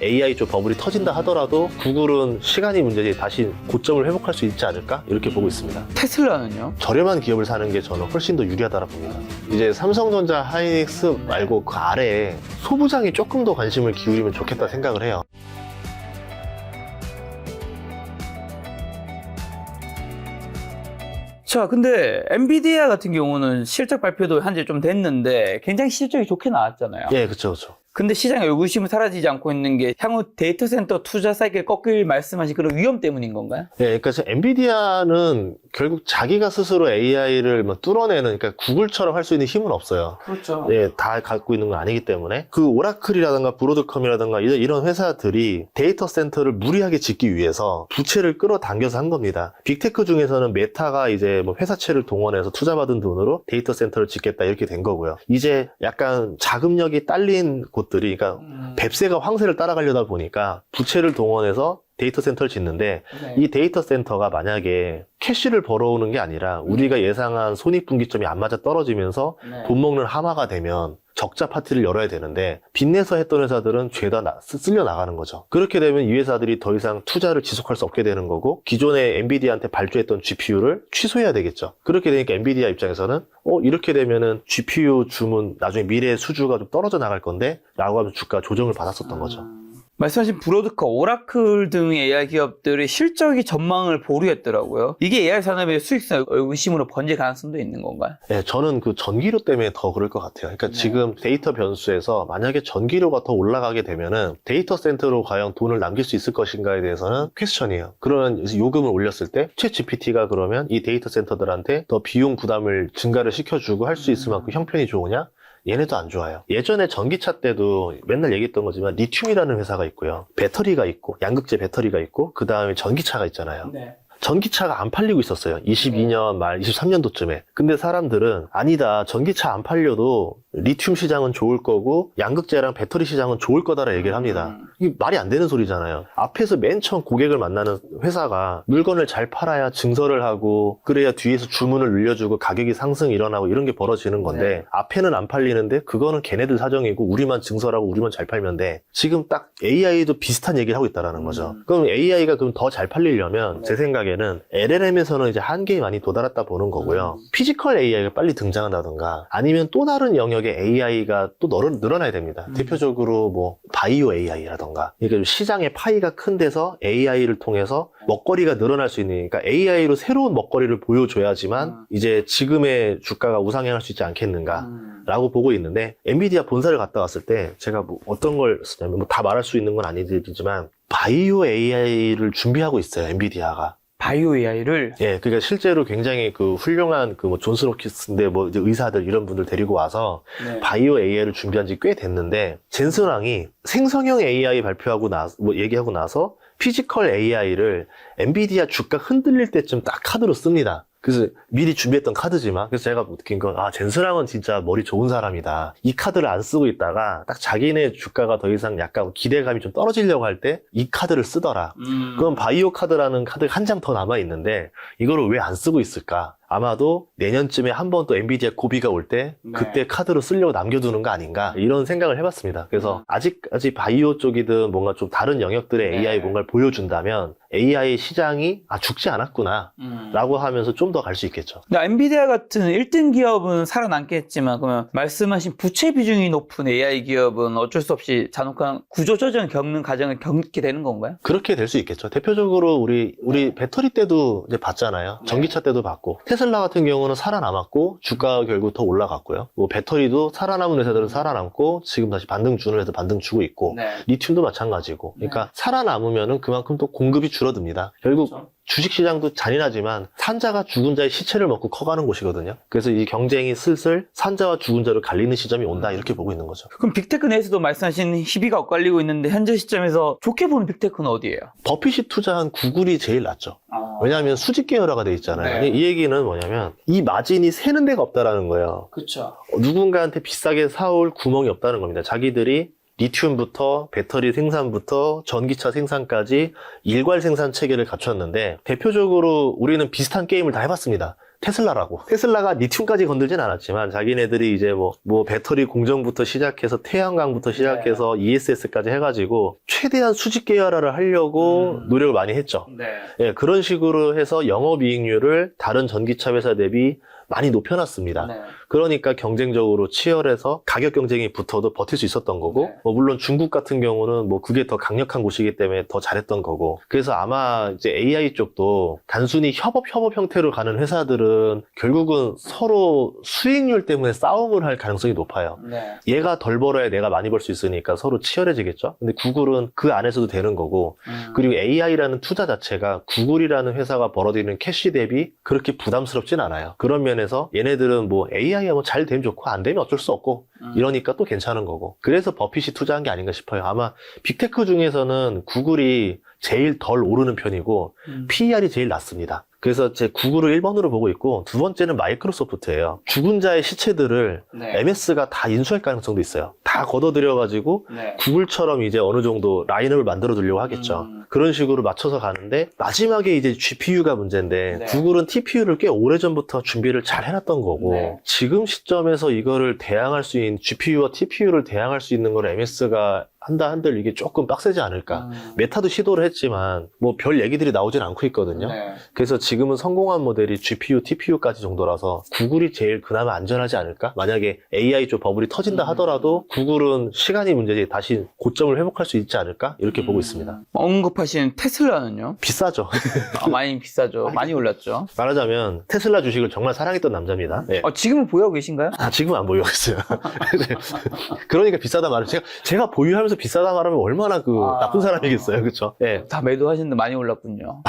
AI 쪽 버블이 터진다 하더라도 구글은 시간이 문제지 다시 고점을 회복할 수 있지 않을까 이렇게 보고 있습니다. 테슬라는요? 저렴한 기업을 사는 게 저는 훨씬 더 유리하다고 봅니다. 이제 삼성전자, 하이닉스 말고 그 아래에 소부장이 조금 더 관심을 기울이면 좋겠다 생각을 해요. 자, 근데 엔비디아 같은 경우는 실적 발표도 한지 좀 됐는데 굉장히 실적이 좋게 나왔잖아요. 예, 그쵸, 그쵸. 근데 시장의 의구심은 사라지지 않고 있는 게 향후 데이터 센터 투자 사이클 꺾일 말씀하신 그런 위험 때문인 건가요? 예, 그러니까 지금 엔비디아는 결국 자기가 스스로 AI를 뭐 뚫어내는, 그러니까 구글처럼 할 수 있는 힘은 없어요. 그렇죠. 예, 다 갖고 있는 건 아니기 때문에 그 오라클이라든가 브로드컴이라든가 이런, 이런 회사들이 데이터 센터를 무리하게 짓기 위해서 부채를 끌어당겨서 한 겁니다. 빅테크 중에서는 메타가 이제 뭐 회사채를 동원해서 투자받은 돈으로 데이터 센터를 짓겠다 이렇게 된 거고요. 이제 약간 자금력이 딸린 곳 들이 그러니까 음. 뱁새가 황새를 따라가려다 보니까 부채를 동원해서 데이터 센터를 짓는데 네. 이 데이터 센터가 만약에 캐시를 벌어오는 게 아니라 우리가 예상한 손익분기점이 안 맞아 떨어지면서 네. 돈 먹는 하마가 되면 적자 파티를 열어야 되는데 빚내서 했던 회사들은 죄다 나- 쓰- 쓸려 나가는 거죠. 그렇게 되면 이 회사들이 더 이상 투자를 지속할 수 없게 되는 거고 기존에 엔비디아한테 발주했던 GPU를 취소해야 되겠죠. 그렇게 되니까 엔비디아 입장에서는 어 이렇게 되면은 GPU 주문 나중에 미래의 수주가 좀 떨어져 나갈 건데 라고 하면 주가 조정을 받았었던 거죠. 음. 말씀하신 브로드컴, 오라클 등의 AI 기업들이 실적이 전망을 보류했더라고요. 이게 AI 산업의 수익성 의구심으로 번질 가능성도 있는 건가요? 네, 저는 그 전기료 때문에 더 그럴 것 같아요. 그러니까 네. 지금 데이터 변수에서 만약에 전기료가 더 올라가게 되면은 데이터 센터로 과연 돈을 남길 수 있을 것인가에 대해서는 퀘스천이에요. 그러면 요금을 올렸을 때, 채 GPT가 그러면 이 데이터 센터들한테 더 비용 부담을 증가를 시켜주고 할 수 있을 만큼 형편이 좋으냐? 얘네도 안 좋아요. 예전에 전기차 때도 맨날 얘기했던 거지만 리튬이라는 회사가 있고요. 배터리가 있고, 양극재 배터리가 있고, 그 다음에 전기차가 있잖아요. 네. 전기차가 안 팔리고 있었어요. 22년 말 23년도쯤에. 근데 사람들은 아니다. 전기차 안 팔려도 리튬 시장은 좋을 거고 양극재랑 배터리 시장은 좋을 거다라 얘기를 합니다. 음. 이게 말이 안 되는 소리잖아요. 앞에서 맨 처음 고객을 만나는 회사가 물건을 잘 팔아야 증설을 하고 그래야 뒤에서 주문을 늘려주고 가격이 상승 일어나고 이런 게 벌어지는 건데 네. 앞에는 안 팔리는데 그거는 걔네들 사정이고 우리만 증설하고 우리만 잘 팔면 돼. 지금 딱 AI도 비슷한 얘기를 하고 있다라는 거죠. 음. 그럼 AI가 그럼 더 잘 팔리려면 네. 제 생각에 는 LLM에서는 이제 한계에 많이 도달했다 보는 거고요. 음. 피지컬 AI가 빨리 등장한다던가 아니면 또 다른 영역의 AI가 또 늘어- 늘어나야 됩니다. 음. 대표적으로 뭐 바이오 AI라던가 그러니까 시장의 파이가 큰 데서 AI를 통해서 먹거리가 늘어날 수 있는 그러니까 AI로 새로운 먹거리를 보여줘야지만 음. 이제 지금의 주가가 우상향할 수 있지 않겠는가 음. 라고 보고 있는데 엔비디아 본사를 갔다 왔을 때 제가 뭐 어떤 걸 쓰냐면 뭐 다 말할 수 있는 건 아니지만 바이오 AI를 준비하고 있어요 엔비디아가 바이오 AI를 예 그러니까 실제로 굉장히 그 훌륭한 그뭐 존스로키스인데 뭐 이제 의사들 이런 분들 데리고 와서 네. 바이오 AI를 준비한 지 꽤 됐는데 젠슨왕이 생성형 AI 발표하고 나, 뭐 얘기하고 나서 피지컬 AI를 엔비디아 주가 흔들릴 때쯤 딱 카드로 씁니다. 그래서 미리 준비했던 카드지만 그래서 제가 느낀 건 아 젠슨왕은 진짜 머리 좋은 사람이다. 이 카드를 안 쓰고 있다가 딱 자기네 주가가 더 이상 약간 기대감이 좀 떨어지려고 할 때 이 카드를 쓰더라. 음. 그럼 바이오 카드라는 카드가 한 장 더 남아 있는데 이거를 왜 안 쓰고 있을까? 아마도 내년쯤에 한 번 또 엔비디아 고비가 올때 네. 그때 카드로 쓰려고 남겨두는 거 아닌가 이런 생각을 해봤습니다. 그래서 음. 아직까지 바이오 쪽이든 뭔가 좀 다른 영역들의 네. AI 뭔가를 보여준다면 AI 시장이 아 죽지 않았구나 음. 라고 하면서 좀 더 갈 수 있겠죠. 근데 엔비디아 같은 1등 기업은 살아남겠지만 그러면 말씀하신 부채 비중이 높은 AI 기업은 어쩔 수 없이 잔혹한 구조조정 겪는 과정을 겪게 되는 건가요? 그렇게 될 수 있겠죠. 대표적으로 우리 우리 네. 배터리 때도 이제 봤잖아요. 네. 전기차 때도 봤고 테슬라 같은 경우는 살아남았고 주가가 결국 더 올라갔고요. 뭐 배터리도 살아남은 회사들은 살아남고 지금 다시 반등 주는 회사 반등 주고 있고 네. 리튬도 마찬가지고. 그러니까 살아남으면은 그만큼 또 공급이 줄어듭니다. 결국 그렇죠. 주식시장도 잔인하지만 산자가 죽은 자의 시체를 먹고 커가는 곳이거든요. 그래서 이 경쟁이 슬슬 산자와 죽은 자로 갈리는 시점이 온다 이렇게 보고 있는 거죠. 그럼 빅테크 내에서도 말씀하신 희비가 엇갈리고 있는데 현재 시점에서 좋게 보는 빅테크는 어디예요? 버핏이 투자한 구글이 제일 낫죠. 왜냐하면 수직 계열화가 돼 있잖아요. 네. 이 얘기는 뭐냐면 이 마진이 새는 데가 없다라는 거예요. 그렇죠. 누군가한테 비싸게 사올 구멍이 없다는 겁니다. 자기들이 리튬부터 배터리 생산부터 전기차 생산까지 일괄 생산 체계를 갖췄는데 대표적으로 우리는 비슷한 게임을 다 해봤습니다. 테슬라라고. 테슬라가 리튬까지 건들진 않았지만 자기네들이 이제 뭐, 뭐 배터리 공정부터 시작해서 태양광부터 시작해서 ESS까지 해가지고 최대한 수직 계열화를 하려고 음. 노력을 많이 했죠. 네. 예, 그런 식으로 해서 영업이익률을 다른 전기차 회사 대비 많이 높여놨습니다. 네. 그러니까 경쟁적으로 치열해서 가격 경쟁이 붙어도 버틸 수 있었던 거고, 네. 뭐 물론 중국 같은 경우는 뭐 그게 더 강력한 곳이기 때문에 더 잘했던 거고, 그래서 아마 이제 AI 쪽도 단순히 협업 협업 형태로 가는 회사들은 결국은 서로 수익률 때문에 싸움을 할 가능성이 높아요. 네. 얘가 덜 벌어야 내가 많이 벌 수 있으니까 서로 치열해지겠죠. 근데 구글은 그 안에서도 되는 거고, 음. 그리고 AI라는 투자 자체가 구글이라는 회사가 벌어들이는 캐시 대비 그렇게 부담스럽진 않아요. 그런 면 에서 얘네들은 뭐 AI가 뭐잘 되면 좋고 안 되면 어쩔 수 없고 음. 이러니까 또 괜찮은 거고. 그래서 버핏이 투자한 게 아닌가 싶어요. 아마 빅테크 중에서는 구글이 제일 덜 오르는 편이고 음. PER이 제일 낮습니다. 그래서 제 구글을 1번으로 보고 있고 두 번째는 마이크로소프트예요. 죽은 자의 시체들을 네. MS가 다 인수할 가능성도 있어요. 다 걷어들여가지고 네. 구글처럼 이제 어느 정도 라인업을 만들어 두려고 하겠죠. 음. 그런 식으로 맞춰서 가는데 마지막에 이제 GPU가 문제인데 네. 구글은 TPU를 꽤 오래전부터 준비를 잘 해놨던 거고 네. 지금 시점에서 이거를 대항할 수 있는 GPU와 TPU를 대항할 수 있는 걸 MS가 한다 한들 이게 조금 빡세지 않을까. 음. 메타도 시도를 했지만 뭐 별 얘기들이 나오진 않고 있거든요. 네. 그래서 지금은 성공한 모델이 GPU, TPU까지 정도라서 구글이 제일 그나마 안전하지 않을까? 만약에 AI 쪽 버블이 터진다 음. 하더라도 구글은 시간이 문제지 다시 고점을 회복할 수 있지 않을까? 이렇게 보고 음. 있습니다. 언급하신 테슬라는요? 비싸죠. 아, 많이 비싸죠. 많이 올랐죠. 말하자면 테슬라 주식을 정말 사랑했던 남자입니다. 네. 어, 지금은 보유하고 계신가요? 아, 지금은 안 보유하고 있어요. 그러니까 비싸다 말을 제가 제가 보유하면서 비싸다 말하면 얼마나 그 아. 나쁜 사람이겠어요, 그렇죠? 예. 다 매도하시는데 많이 올랐군요.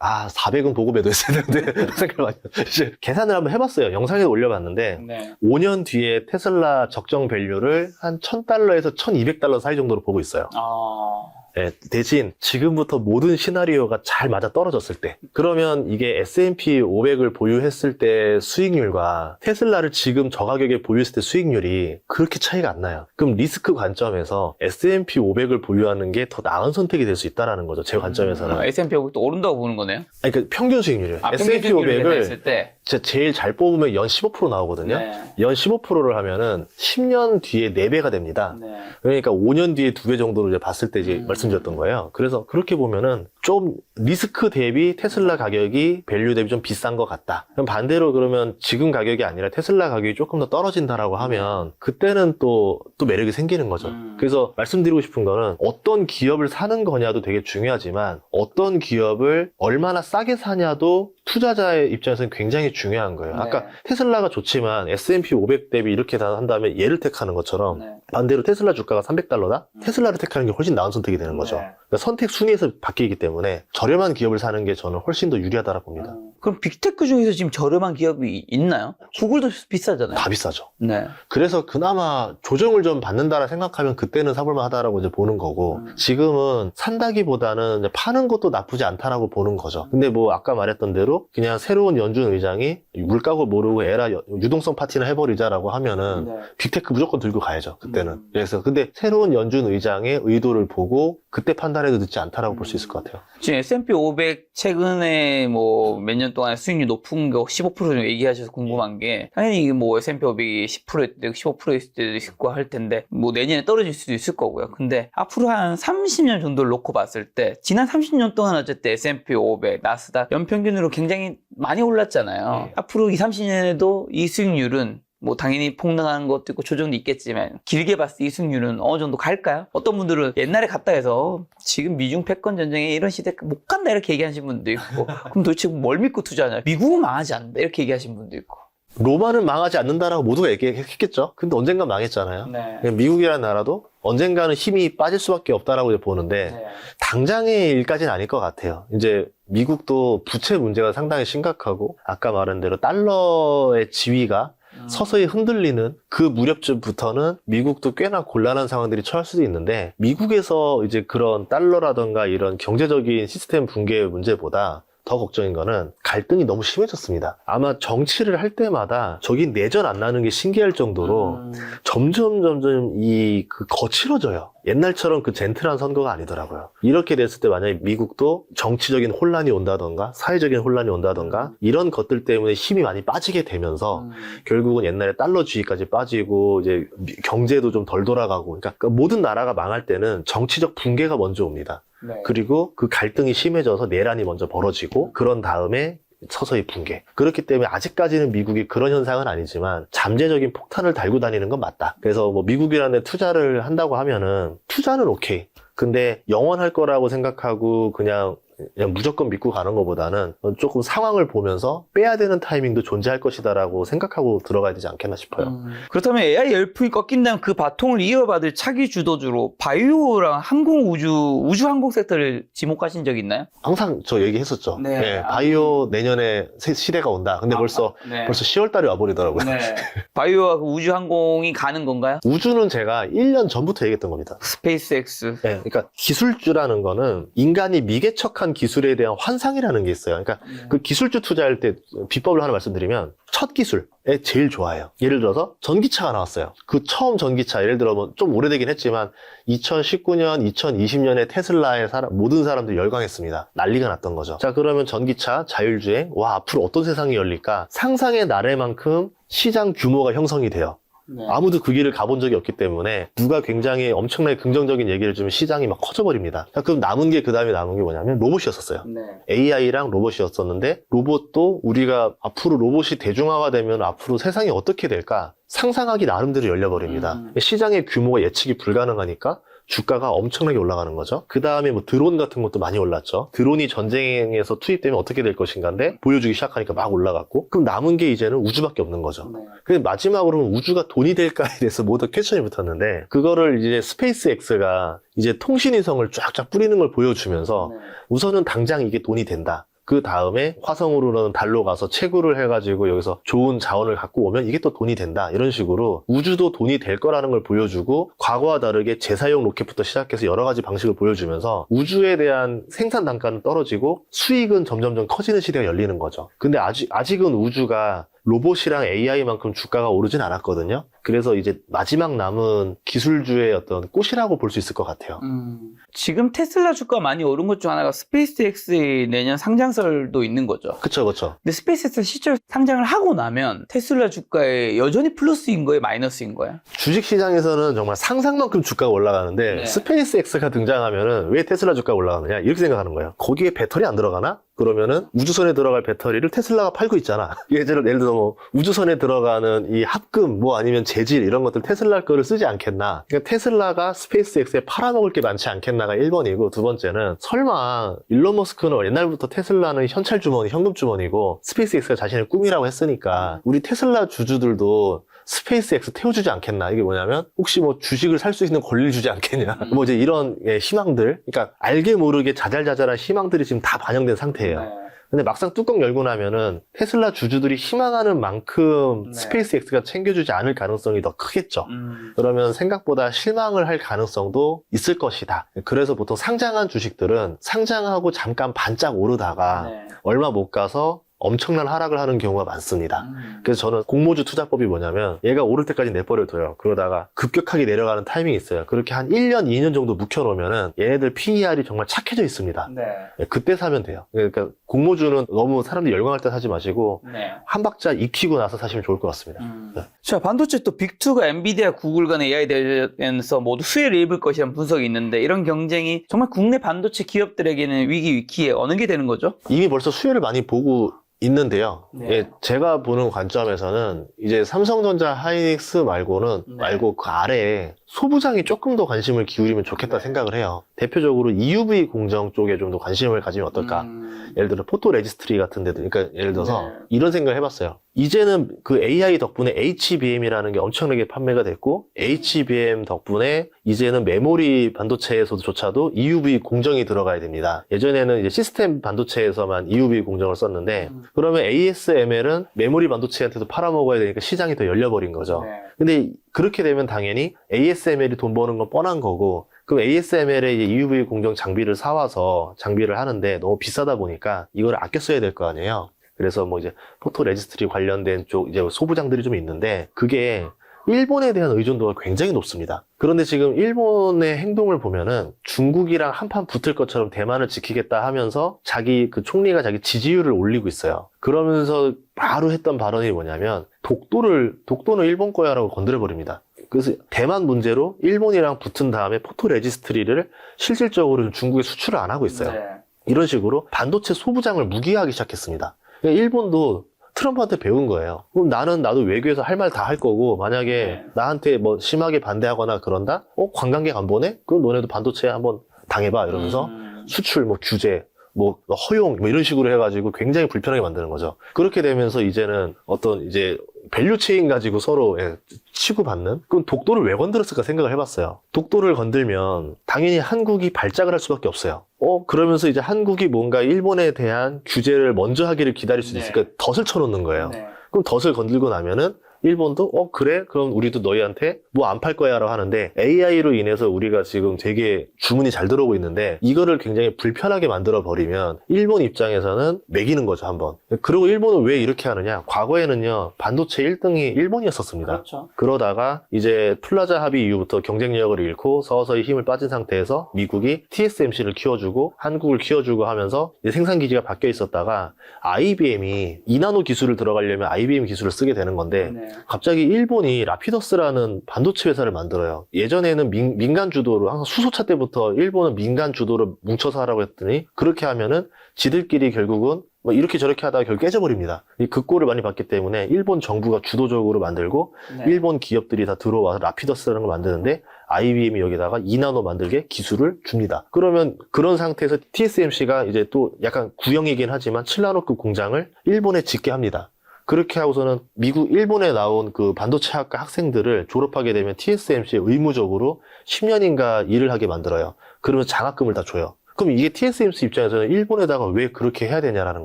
아, 400은 보고 매도했어야 되는데 생각을 많이. 이제 계산을 한번 해봤어요. 영상에 올려봤는데 네. 5년 뒤에 테슬라 적정 밸류를 한 1000달러에서 1200달러 사이 정도로 보고 있어요. 아. 예, 대신 지금부터 모든 시나리오가 잘 맞아 떨어졌을 때 그러면 이게 S&P 500을 보유했을 때 수익률과 테슬라를 지금 저 가격에 보유했을 때 수익률이 그렇게 차이가 안 나요. 그럼 리스크 관점에서 S&P 500을 보유하는 게 더 나은 선택이 될 수 있다라는 거죠. 제 관점에서는. 음, S&P 500도 오른다고 보는 거네요. 아니, 그러니까 평균 수익률이에요. 아, S&P 평균 수익률을 500을 계산했을 때. 진짜 제일 잘 뽑으면 연 15% 나오거든요. 네. 연 15%를 하면은 10년 뒤에 4배가 됩니다. 네. 그러니까 5년 뒤에 2배 정도로 이제 봤을 때 이제 음. 말씀드렸던 거예요. 그래서 그렇게 보면은 좀 리스크 대비 테슬라 가격이 밸류 대비 좀 비싼 것 같다. 그럼 반대로 그러면 지금 가격이 아니라 테슬라 가격이 조금 더 떨어진다라고 하면 그때는 또, 또 매력이 생기는 거죠. 음. 그래서 말씀드리고 싶은 거는 어떤 기업을 사는 거냐도 되게 중요하지만 어떤 기업을 얼마나 싸게 사냐도 투자자의 입장에서는 굉장히 중요한 거예요. 아까 네. 테슬라가 좋지만 S&P 500 대비 이렇게 다 한다면 얘를 택하는 것처럼 네. 반대로 테슬라 주가가 300달러다? 음. 테슬라를 택하는 게 훨씬 나은 선택이 되는 거죠. 네. 그러니까 선택 순위에서 바뀌기 때문에 저렴한 기업을 사는 게 저는 훨씬 더 유리하다고 봅니다. 음. 그럼 빅테크 중에서 지금 저렴한 기업이 있나요? 구글도 비싸잖아요. 다 비싸죠. 네. 그래서 그나마 조정을 좀 받는다라 생각하면 그때는 사볼만 하다라고 이제 보는 거고 음. 지금은 산다기보다는 파는 것도 나쁘지 않다라고 보는 거죠. 근데 뭐 아까 말했던 대로 그냥 새로운 연준 의장이 물가고 모르고 에라 여- 유동성 파티나 해버리자라고 하면은 네. 빅테크 무조건 들고 가야죠. 그때는. 음. 그래서 근데 새로운 연준 의장의 의도를 보고 그때 판단해도 늦지 않다라고 볼수 있을 것 같아요. 지금 S&P 500 최근에 뭐 몇 년 동안 수익률 높은 거 15% 정도 얘기하셔서 궁금한 게 당연히 이게 뭐 S&P 500이 10%일 때도 15%일 때도 있고 할 텐데 뭐 내년에 떨어질 수도 있을 거고요. 근데 앞으로 한 30년 정도를 놓고 봤을 때 지난 30년 동안 어쨌든 S&P 500, 나스닥 연평균으로 굉장히 많이 올랐잖아요. 네. 앞으로 이 30년에도 이 수익률은 뭐 당연히 폭등하는 것도 있고 조정도 있겠지만 길게 봤을 때 이 수익률은 어느 정도 갈까요? 어떤 분들은 옛날에 갔다 해서 지금 미중 패권 전쟁에 이런 시대 못 간다 이렇게 얘기하시는 분도 있고 그럼 도대체 뭘 믿고 투자하냐? 미국은 망하지 않는다 이렇게 얘기하시는 분도 있고. 로마는 망하지 않는다라고 모두가 얘기했겠죠. 근데 언젠가 망했잖아요. 네. 그냥 미국이라는 나라도 언젠가는 힘이 빠질 수밖에 없다라고 보는데 네. 당장의 일까지는 아닐 것 같아요. 이제 미국도 부채 문제가 상당히 심각하고 아까 말한 대로 달러의 지위가 음. 서서히 흔들리는 그 무렵쯤부터는 미국도 꽤나 곤란한 상황들이 처할 수도 있는데 미국에서 이제 그런 달러라던가 이런 경제적인 시스템 붕괴의 문제보다 더 걱정인 거는 갈등이 너무 심해졌습니다. 아마 정치를 할 때마다 저기 내전 안 나는 게 신기할 정도로 음. 점점 점점 이 그 거칠어져요. 옛날처럼 그 젠틀한 선거가 아니더라고요. 이렇게 됐을 때 만약에 미국도 정치적인 혼란이 온다던가 사회적인 혼란이 온다던가 이런 것들 때문에 힘이 많이 빠지게 되면서 음. 결국은 옛날에 달러 주의까지 빠지고 이제 미- 경제도 좀 덜 돌아가고 그러니까 그 모든 나라가 망할 때는 정치적 붕괴가 먼저 옵니다. 네. 그리고 그 갈등이 심해져서 내란이 먼저 벌어지고 그런 다음에 서서히 붕괴. 그렇기 때문에 아직까지는 미국이 그런 현상은 아니지만 잠재적인 폭탄을 달고 다니는 건 맞다. 그래서 뭐 미국이라는 데 투자를 한다고 하면은 투자는 오케이. 근데 영원할 거라고 생각하고 그냥 그냥 무조건 믿고 가는 것보다는 조금 상황을 보면서 빼야 되는 타이밍도 존재할 것이다라고 생각하고 들어가야 되지 않겠나 싶어요. 음. 그렇다면 AI 열풍이 꺾인다면 그 바통을 이어받을 차기 주도주로 바이오랑 항공 우주 우주 항공 섹터를 지목하신 적 있나요? 항상 저 얘기했었죠. 네. 예, 바이오 내년에 새 시대가 온다. 근데 벌써 네. 벌써 10월 달에 와버리더라고요. 네. 바이오와 그 우주 항공이 가는 건가요? 우주는 제가 1년 전부터 얘기했던 겁니다. 스페이스X. 네, 그러니까 기술주라는 거는 인간이 미개척한 기술에 대한 환상이라는 게 있어요. 그러니까 그 기술주 투자할 때 비법을 하나 말씀드리면 첫 기술에 제일 좋아해요. 예를 들어서 전기차가 나왔어요. 그 처음 전기차 예를 들어 뭐좀 오래되긴 했지만 2019년, 2020년에 테슬라의 사람, 모든 사람들이 열광했습니다. 난리가 났던 거죠. 자 그러면 전기차, 자율주행, 와 앞으로 어떤 세상이 열릴까? 상상의 나래만큼 시장 규모가 형성이 돼요. 네. 아무도 그 길을 가본 적이 없기 때문에 누가 굉장히 엄청나게 긍정적인 얘기를 주면 시장이 막 커져버립니다. 자, 그럼 남은 게 그 다음에 남은 게 뭐냐면 로봇이었었어요. 네. AI랑 로봇이었었는데 로봇도 우리가 앞으로 로봇이 대중화가 되면 앞으로 세상이 어떻게 될까 상상하기 나름대로 열려버립니다. 음. 시장의 규모가 예측이 불가능하니까 주가가 엄청나게 올라가는 거죠. 그 다음에 뭐 드론 같은 것도 많이 올랐죠. 드론이 전쟁에서 투입되면 어떻게 될 것인가인데 보여주기 시작하니까 막 올라갔고 그럼 남은 게 이제는 우주밖에 없는 거죠. 네. 그 마지막으로는 우주가 돈이 될까에 대해서 모두 퀘션이 붙었는데 그거를 이제 스페이스 X가 이제 통신위성을 쫙쫙 뿌리는 걸 보여주면서 네. 우선은 당장 이게 돈이 된다. 그 다음에 화성으로는 달로 가서 채굴을 해가지고 여기서 좋은 자원을 갖고 오면 이게 또 돈이 된다. 이런 식으로 우주도 돈이 될 거라는 걸 보여주고 과거와 다르게 재사용 로켓부터 시작해서 여러 가지 방식을 보여주면서 우주에 대한 생산 단가는 떨어지고 수익은 점점점 커지는 시대가 열리는 거죠. 근데 아직, 아직은 우주가 로봇이랑 AI만큼 주가가 오르진 않았거든요. 그래서 이제 마지막 남은 기술주의 어떤 꽃이라고 볼 수 있을 것 같아요. 음. 지금 테슬라 주가 많이 오른 것 중 하나가 스페이스X의 내년 상장설도 있는 거죠. 그쵸, 그쵸. 근데 스페이스X 실제로 상장을 하고 나면 테슬라 주가에 여전히 플러스인 거예요, 마이너스인 거예요? 주식 시장에서는 정말 상상만큼 주가가 올라가는데 네. 스페이스 X가 등장하면 은 왜 테슬라 주가가 올라가느냐 이렇게 생각하는 거예요. 거기에 배터리 안 들어가나? 그러면은 우주선에 들어갈 배터리를 테슬라가 팔고 있잖아. 예를 예를 들어 뭐 우주선에 들어가는 이 합금 뭐 아니면 재질 이런 것들 테슬라 거를 쓰지 않겠나? 그러니까 테슬라가 스페이스 X에 팔아먹을 게 많지 않겠나가 1번이고 두 번째는 설마 일론 머스크는 옛날부터 테슬라는 현찰 주머니, 현금 주머니고 스페이스 X가 자신의 꿈이라고 했으니까 우리 테슬라 주주들도 스페이스 X 태워주지 않겠나. 이게 뭐냐면, 혹시 뭐 주식을 살 수 있는 권리를 주지 않겠냐. 음. 뭐 이제 이런 예, 희망들. 그러니까 알게 모르게 자잘자잘한 희망들이 지금 다 반영된 상태예요. 네. 근데 막상 뚜껑 열고 나면은 테슬라 주주들이 희망하는 만큼 네. 스페이스 X가 챙겨주지 않을 가능성이 더 크겠죠. 음. 그러면 생각보다 실망을 할 가능성도 있을 것이다. 그래서 보통 상장한 주식들은 상장하고 잠깐 반짝 오르다가 네. 얼마 못 가서 엄청난 하락을 하는 경우가 많습니다. 음. 그래서 저는 공모주 투자법이 뭐냐면 얘가 오를 때까지 내버려둬요. 그러다가 급격하게 내려가는 타이밍이 있어요. 그렇게 한 1년, 2년 정도 묵혀놓으면은 얘네들 PER이 정말 착해져 있습니다. 네. 예, 그때 사면 돼요. 그러니까 공모주는 너무 사람들이 열광할 때 사지 마시고 네. 한 박자 익히고 나서 사시면 좋을 것 같습니다. 음. 네. 자, 반도체 또 빅2가 엔비디아, 구글 간의 AI 대전에서 모두 수혜를 입을 것이라는 분석이 있는데 이런 경쟁이 정말 국내 반도체 기업들에게는 위기 위기에 어느 게 되는 거죠? 이미 벌써 수혜를 많이 보고 있는데요. 네. 예, 제가 보는 관점에서는 이제 삼성전자 하이닉스 말고는 네. 말고 그 아래에 소부장이 조금 더 관심을 기울이면 좋겠다 네. 생각을 해요. 대표적으로 EUV 공정 쪽에 좀 더 관심을 가지면 어떨까? 음. 예를 들어 포토 레지스트리 같은 데도 그러니까 예를 들어서 네. 이런 생각을 해봤어요. 이제는 그 AI 덕분에 HBM이라는 게 엄청나게 판매가 됐고 HBM 덕분에 이제는 메모리 반도체에서조차도 EUV 공정이 들어가야 됩니다. 예전에는 이제 시스템 반도체에서만 EUV 공정을 썼는데 음. 그러면 ASML은 메모리 반도체한테도 팔아먹어야 되니까 시장이 더 열려버린 거죠. 네. 근데 그렇게 되면 당연히 ASML이 돈 버는 건 뻔한 거고 그럼 ASML에 이제 EUV 공정 장비를 사와서 장비를 하는데 너무 비싸다 보니까 이걸 아껴 써야 될 거 아니에요. 그래서 뭐 이제 포토 레지스트리 관련된 쪽 이제 소부장들이 좀 있는데 그게 일본에 대한 의존도가 굉장히 높습니다. 그런데 지금 일본의 행동을 보면은 중국이랑 한판 붙을 것처럼 대만을 지키겠다 하면서 자기 그 총리가 자기 지지율을 올리고 있어요. 그러면서 바로 했던 발언이 뭐냐면 독도를 독도는 일본 거야라고 건드려 버립니다. 그래서 대만 문제로 일본이랑 붙은 다음에 포토 레지스트리를 실질적으로 중국에 수출을 안 하고 있어요. 네. 이런 식으로 반도체 소부장을 무기화하기 시작했습니다. 그러니까 일본도 트럼프한테 배운 거예요. 그럼 나는 나도 외교에서 할 말 다 할 거고 만약에 네. 나한테 뭐 심하게 반대하거나 그런다? 어 관광객 안 보내? 그럼 너네도 반도체 한번 당해봐 이러면서 음. 수출 뭐 규제 뭐 허용 뭐 이런 식으로 해가지고 굉장히 불편하게 만드는 거죠. 그렇게 되면서 이제는 어떤 이제 밸류 체인 가지고 서로 예, 치고받는 그럼 독도를 왜 건드렸을까 생각을 해봤어요. 독도를 건들면 당연히 한국이 발작을 할 수밖에 없어요. 어 그러면서 이제 한국이 뭔가 일본에 대한 규제를 먼저 하기를 기다릴 수도 네. 있으니까 덫을 쳐놓는 거예요. 네. 그럼 덫을 건들고 나면은 일본도 어 그래 그럼 우리도 너희한테 뭐 안 팔 거야라고 하는데 AI로 인해서 우리가 지금 되게 주문이 잘 들어오고 있는데 이거를 굉장히 불편하게 만들어 버리면 일본 입장에서는 매기는 거죠 한번 그리고 일본은 왜 이렇게 하느냐 과거에는요 반도체 1등이 일본이었었습니다 그렇죠. 그러다가 이제 플라자 합의 이후부터 경쟁력을 잃고 서서히 힘을 빠진 상태에서 미국이 TSMC를 키워주고 한국을 키워주고 하면서 생산 기지가 바뀌어 있었다가 IBM이 2나노 기술을 들어가려면 IBM 기술을 쓰게 되는 건데 네. 갑자기 일본이 라피더스라는 반도체 회사를 만들어요. 예전에는 민, 간 주도로 항상 수소차 때부터 일본은 민간 주도로 뭉쳐서 하라고 했더니 그렇게 하면은 지들끼리 결국은 뭐 이렇게 저렇게 하다가 결국 깨져버립니다. 이 극고를 많이 받기 때문에 일본 정부가 주도적으로 만들고 네. 일본 기업들이 다 들어와서 라피더스라는 걸 만드는데 IBM이 여기다가 2나노 만들게 기술을 줍니다. 그러면 그런 상태에서 TSMC가 이제 또 약간 구형이긴 하지만 7나노급 공장을 일본에 짓게 합니다. 그렇게 하고서는 미국, 일본에 나온 그 반도체 학과 학생들을 졸업하게 되면 TSMC에 의무적으로 10년인가 일을 하게 만들어요. 그러면 장학금을 다 줘요. 그럼 이게 TSMC 입장에서는 일본에다가 왜 그렇게 해야 되냐라는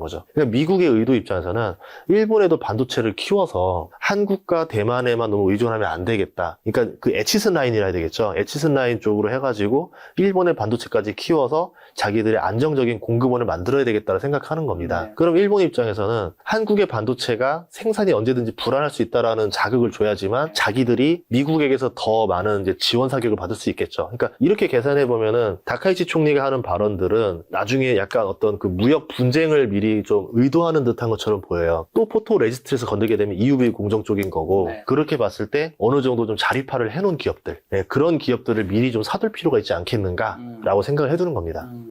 거죠. 그러니까 미국의 의도 입장에서는 일본에도 반도체를 키워서 한국과 대만에만 너무 의존하면 안 되겠다. 그러니까 그 에치슨 라인이라 해야 되겠죠. 에치슨 라인 쪽으로 해가지고 일본의 반도체까지 키워서 자기들의 안정적인 공급원을 만들어야 되겠다고 생각하는 겁니다. 네. 그럼 일본 입장에서는 한국의 반도체가 생산이 언제든지 불안할 수 있다라는 자극을 줘야지만 자기들이 미국에게서 더 많은 이제 지원 사격을 받을 수 있겠죠. 그러니까 이렇게 계산해 보면은 다카이치 총리가 하는 발언들은 나중에 약간 어떤 그 무역 분쟁을 미리 좀 의도하는 듯한 것처럼 보여요. 또 포토 레지스트에서 건들게 되면 EUV 공정 쪽인 거고 네. 그렇게 봤을 때 어느 정도 좀 자립화를 해놓은 기업들 네, 그런 기업들을 미리 좀 사둘 필요가 있지 않겠는가라고 음. 생각을 해두는 겁니다. 음.